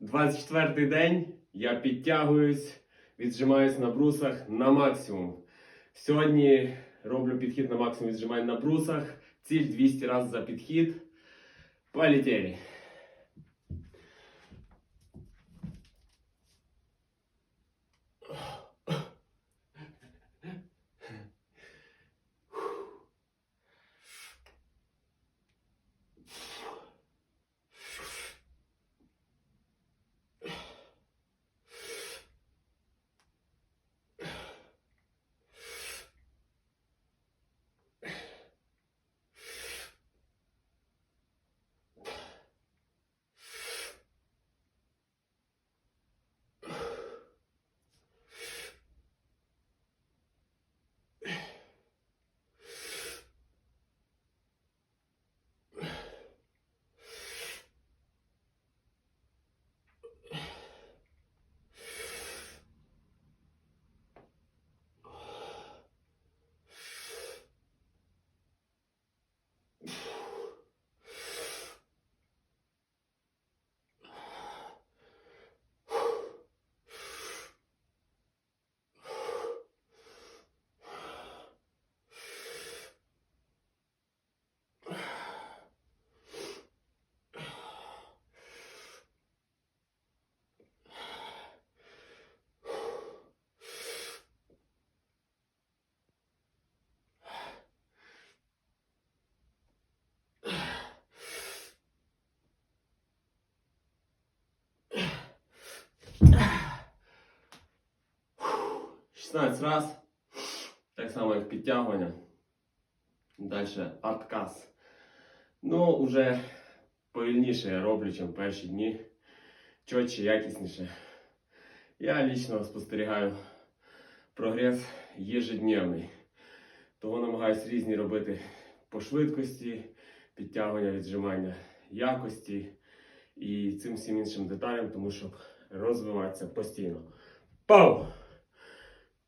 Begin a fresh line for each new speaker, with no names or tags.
24 день я підтягуюсь, віджимаюсь на брусах на максимум. Сьогодні роблю підхід на максимум, віджимаю на брусах. Ціль 200 разів за підхід. Полетели. 16 раз. Так само, як підтягування. Далі отказ. Ну, вже повільніше я роблю, ніж перші дні. Чотче, якісніше. Я лічно спостерігаю прогрес ежедневний. Того намагаюся різні робити по швидкості, підтягування, віджимання, якості і цим всім іншим деталям, тому щоб розвиватися постійно. Пау!